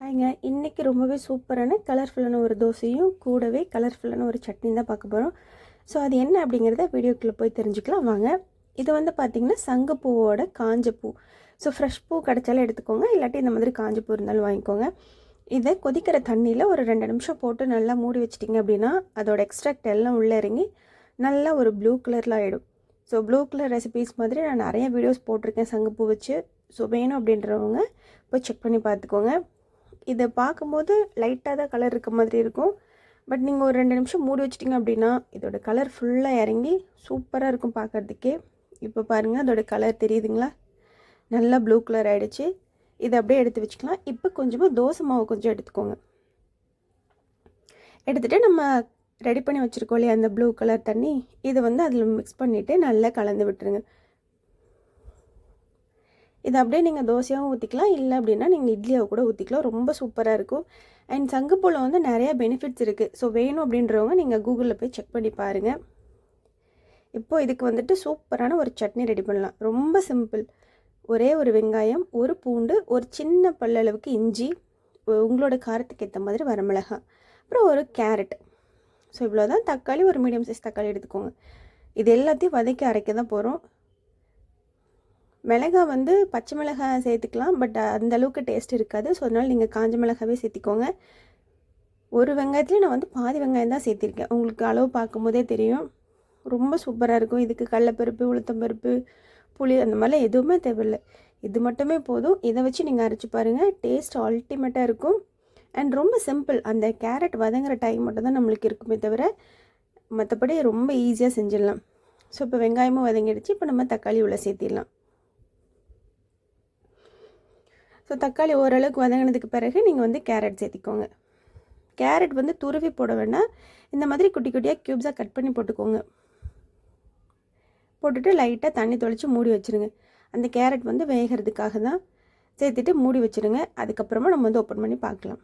ஹாய்ங்க இன்றைக்கி ரொம்பவே சூப்பரான கலர்ஃபுல்லான ஒரு தோசையும் கூடவே கலர்ஃபுல்லான ஒரு சட்னி தான் பார்க்க போகிறோம் ஸோ அது என்ன அப்படிங்கிறத வீடியோக்குள்ளே போய் தெரிஞ்சுக்கலாம். வாங்க இது வந்து பார்த்திங்கன்னா சங்கப்பூவோட காஞ்ச பூ ஸோ ஃப்ரெஷ் பூ கிடச்சாலும் எடுத்துக்கோங்க. இல்லாட்டி இந்த மாதிரி காஞ்ச பூ இருந்தாலும் வாங்கிக்கோங்க. இதை கொதிக்கிற தண்ணியில் ஒரு ரெண்டு நிமிஷம் போட்டு நல்லா மூடி வச்சிட்டிங்க அப்படின்னா அதோட எக்ஸ்ட்ராக்ட் எல்லாம் உள்ளே இறங்கி நல்லா ஒரு ப்ளூ கலரில் ஆகிடும் ஸோ ப்ளூ கலர் ரெசிபீஸ் மாதிரி நான் நிறைய வீடியோஸ் போட்டிருக்கேன் சங்கப்பூ வச்சு. ஸோ வேணும் அப்படின்றவங்க போய் செக் பண்ணி பார்த்துக்கோங்க. இதை பார்க்கும்போது லைட்டாக தான் கலர் இருக்க மாதிரி இருக்கும். பட் நீங்கள் ஒரு ரெண்டு நிமிஷம் மூடி வச்சிட்டிங்க அப்படின்னா இதோட கலர் ஃபுல்லாக இறங்கி சூப்பராக இருக்கும் பார்க்குறதுக்கே. இப்போ பாருங்கள் அதோட கலர் தெரியுதுங்களா? நல்லா ப்ளூ கலர் ஆகிடுச்சு இதை அப்படியே எடுத்து வச்சுக்கலாம். இப்போ கொஞ்சமாக தோசை மாவு கொஞ்சம் எடுத்துக்கோங்க. எடுத்துகிட்டு நம்ம ரெடி பண்ணி வச்சுருக்கோம் இல்லையா அந்த ப்ளூ கலர் தண்ணி. இதை வந்து அதில் மிக்ஸ் பண்ணிவிட்டு நல்லா கலந்து விட்டுருங்க. இது அப்படியே நீங்கள் தோசையாகவும் ஊற்றிக்கலாம் இல்லை அப்படின்னா நீங்கள் இட்லியாக கூட ஊற்றிக்கலாம் ரொம்ப சூப்பராக இருக்கும். அண்ட் சங்குப்பூவில் வந்து நிறையா பெனிஃபிட்ஸ் இருக்குது ஸோ வேணும் அப்படின்றவங்க நீங்கள் கூகுளில் போய் செக் பண்ணி பாருங்கள் இப்போது இதுக்கு வந்துட்டு சூப்பரான ஒரு சட்னி ரெடி பண்ணலாம். ரொம்ப சிம்பிள் ஒரே ஒரு வெங்காயம் ஒரு பூண்டு ஒரு சின்ன பல்லளவுக்கு இஞ்சி உங்களோட காரத்துக்கு ஏற்ற மாதிரி வரமிளகாய் அப்புறம் ஒரு கேரட். ஸோ இவ்வளோ தான் தக்காளி ஒரு மீடியம் சைஸ் தக்காளி எடுத்துக்கோங்க. இது எல்லாத்தையும் வதக்கி அரைக்க தான் போகிறோம் மிளகாய் வந்து பச்சை மிளகாய் சேர்த்துக்கலாம் பட் அந்த அளவுக்கு டேஸ்ட் இருக்காது. ஸோ அதனால் நீங்கள் காஞ்ச மிளகாவே சேர்த்திக்கோங்க. ஒரு வெங்காயத்துலேயும் நான் வந்து பாதி வெங்காயம் தான் சேர்த்திருக்கேன். உங்களுக்கு அளவு பார்க்கும்போதே தெரியும். ரொம்ப சூப்பராக இருக்கும். இதுக்கு கடலப்பருப்பு உளுத்தம்பருப்பு புளி அந்த மாதிரிலாம் எதுவுமே தேவையில்லை. இது மட்டுமே போதும். இதை வச்சு நீங்கள் அரைச்சி பாருங்கள் டேஸ்ட் அல்டிமேட்டாக இருக்கும். அண்ட் ரொம்ப சிம்பிள் அந்த கேரட் வதங்குற டைம் மட்டும் தான் நம்மளுக்கு இருக்குமே தவிர மற்றபடி ரொம்ப ஈஸியாக செஞ்சிடலாம். ஸோ இப்போ வெங்காயமும் வதங்கிடுச்சு. இப்போ நம்ம தக்காளி உள்ள சேர்த்திடலாம். ஸோ தக்காளி ஓரளவுக்கு வதங்கினதுக்கு பிறகு நீங்கள் வந்து கேரட் சேர்த்திக்கோங்க. கேரட் வந்து துருவி போட வேண்டாம் இந்த மாதிரி குட்டி குட்டியாக க்யூப்ஸாக கட் பண்ணி போட்டுக்கோங்க. போட்டுட்டு லைட்டாக தண்ணி தொளித்து மூடி வச்சுருங்க. அந்த கேரட் வந்து வேகிறதுக்காக தான் சேர்த்துட்டு மூடி வச்சுருங்க. அதுக்கப்புறமா நம்ம வந்து ஓப்பன் பண்ணி பார்க்கலாம்.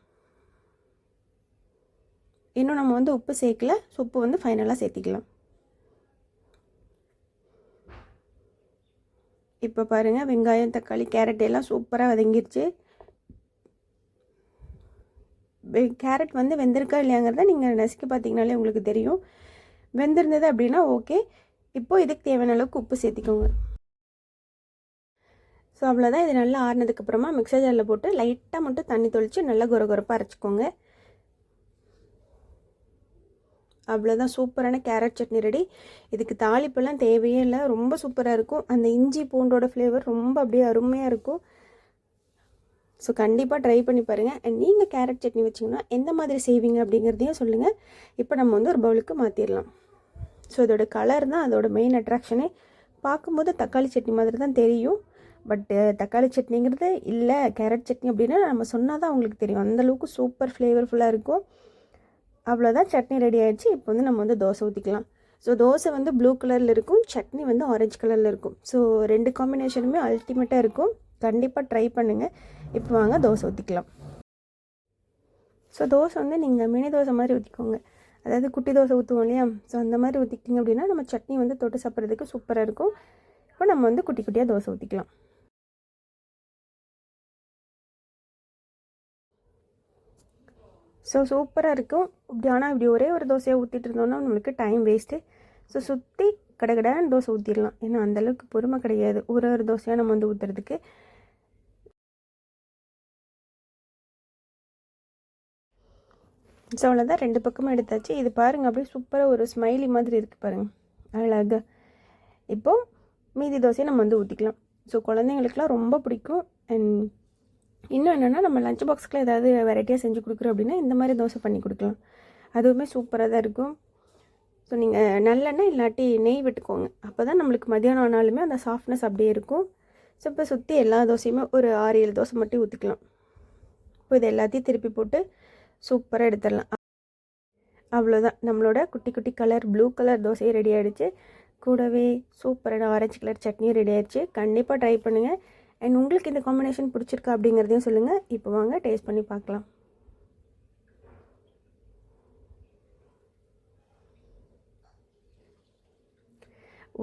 இன்னும் நம்ம வந்து உப்பு சேர்க்கல ஸோ உப்பு வந்து ஃபைனலாக சேர்த்திக்கலாம். இப்போ பாருங்கள் வெங்காயம் தக்காளி கேரட் எல்லாம் சூப்பராக வதங்கிருச்சு. கேரட் வந்து வெந்திருக்கா இல்லையாங்கிறத நீங்கள் நசுக்கி பார்த்தீங்கனாலே உங்களுக்கு தெரியும். வெந்திருந்தது அப்படின்னா ஓகே இப்போது இதுக்கு தேவையான அளவுக்கு உப்பு சேர்த்திக்கோங்க. ஸோ அவ்வளோதான் இது நல்லா ஆறினதுக்கப்புறமா மிக்சர் ஜாரில் போட்டு லைட்டாக மட்டும் தண்ணி தொளித்து நல்லா குறை அரைச்சிக்கோங்க. அவ்வளோதான் சூப்பரான கேரட் சட்னி ரெடி இதுக்கு தாளிப்பெல்லாம் தேவையே இல்லை ரொம்ப சூப்பராக இருக்கும். அந்த இஞ்சி பூண்டோட ஃப்ளேவர் ரொம்ப அப்படியே அருமையாக இருக்கும். ஸோ கண்டிப்பாக ட்ரை பண்ணி பாருங்கள் அண்ட் நீங்கள் கேரட் சட்னி வச்சிங்கன்னா எந்த மாதிரி செய்வீங்க அப்படிங்கிறதையும் சொல்லுங்கள் இப்போ நம்ம வந்து ஒரு பவுலுக்கு மாற்றிடலாம் ஸோ இதோட கலர் தான் அதோட மெயின் அட்ராக்ஷனே பார்க்கும்போது தக்காளி சட்னி மாதிரி தான் தெரியும். பட்டு தக்காளி சட்னிங்கிறது இல்லை கேரட் சட்னி அப்படின்னா நம்ம சொன்னால் தான் அவங்களுக்கு தெரியும். அந்தளவுக்கு சூப்பர் ஃப்ளேவர்ஃபுல்லாக இருக்கும். அவ்வளோதான் சட்னி ரெடி ஆகிடுச்சு இப்போ வந்து நம்ம வந்து தோசை ஊற்றிக்கலாம் ஸோ தோசை வந்து ப்ளூ கலரில் இருக்கும். சட்னி வந்து ஆரஞ்சு கலரில் இருக்கும். ஸோ ரெண்டு காம்பினேஷனுமே அல்டிமேட்டாக இருக்கும். கண்டிப்பாக ட்ரை பண்ணுங்கள் இப்போ வாங்க தோசை ஊற்றிக்கலாம் ஸோ தோசை வந்து நீங்கள் மினி தோசை மாதிரி ஊற்றிக்கோங்க அதாவது குட்டி தோசை ஊற்றுவோம் இல்லையா? ஸோ அந்த மாதிரி ஊற்றிக்கிட்டிங்க அப்படின்னா நம்ம சட்னி வந்து தொட்டு சாப்பிட்றதுக்கு சூப்பராக இருக்கும். இப்போ நம்ம வந்து குட்டி குட்டியாக தோசை ஊற்றிக்கலாம் ஸோ சூப்பராக இருக்கும். இப்படி ஆனால் இப்படி ஒரே ஒரு தோசையை ஊற்றிட்டு இருந்தோம்னா நம்மளுக்கு டைம் வேஸ்ட்டு ஸோ சுற்றி கடகடான்னு தோசை ஊற்றிடலாம் ஏன்னா அந்தளவுக்கு பொறுமை கிடையாது. ஒரு ஒரு தோசையாக நம்ம வந்து ஊற்றுறதுக்கு ஸோ அவ்வளோதான் ரெண்டு பக்கமும் எடுத்தாச்சு. இது பாருங்கள் அப்படியே சூப்பராக ஒரு ஸ்மைலி மாதிரி இருக்குது பாருங்கள் அழகாக இப்போது மீதி தோசையை நம்ம வந்து ஊற்றிக்கலாம் ஸோ குழந்தைங்களுக்குலாம் ரொம்ப பிடிக்கும். அண்ட் இன்னும் என்னென்னா நம்ம லஞ்ச் பாக்ஸ்க்குள்ள ஏதாவது வெரைட்டியாக செஞ்சு கொடுக்குறோம் அப்படின்னா இந்த மாதிரி தோசை பண்ணி கொடுக்கலாம். அதுவுமே சூப்பராக தான் இருக்கும். ஸோ நீங்கள் நல்லெண்ணெய் இல்லாட்டி நெய் விட்டுக்கோங்க. அப்போ தான் நம்மளுக்கு மதியானம் ஆனாலுமே அந்த சாஃப்ட்னஸ் அப்படியே இருக்கும். ஸோ இப்போ சுற்றி எல்லா தோசையுமே ஒரு ஆறு ஏழு தோசை மட்டும் ஊற்றிக்கலாம் இப்போ இது எல்லாத்தையும் திருப்பி போட்டு சூப்பராக எடுத்துடலாம். அவ்வளோதான் நம்மளோட குட்டி குட்டி கலர் ப்ளூ கலர் தோசையும் ரெடி ஆகிடுச்சு கூடவே சூப்பரான ஆரஞ்சு கலர் சட்னியும் ரெடி ஆகிடுச்சு கண்டிப்பாக ட்ரை பண்ணுங்கள் அண்ட் உங்களுக்கு இந்த காம்பினேஷன் பிடிச்சிருக்கா அப்படிங்கிறதையும் சொல்லுங்கள் இப்போ வாங்க டேஸ்ட் பண்ணி பார்க்கலாம்.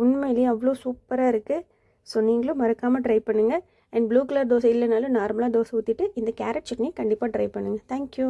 உண்மையிலேயே அவ்வளோ சூப்பராக இருக்குது ஸோ நீங்களும் மறக்காமல் ட்ரை பண்ணுங்கள் அண்ட் ப்ளூ கலர் தோசை இல்லைனாலும் நார்மலாக தோசை ஊற்றிட்டு இந்த கேரட் சட்னி கண்டிப்பாக ட்ரை பண்ணுங்கள் தேங்க்யூ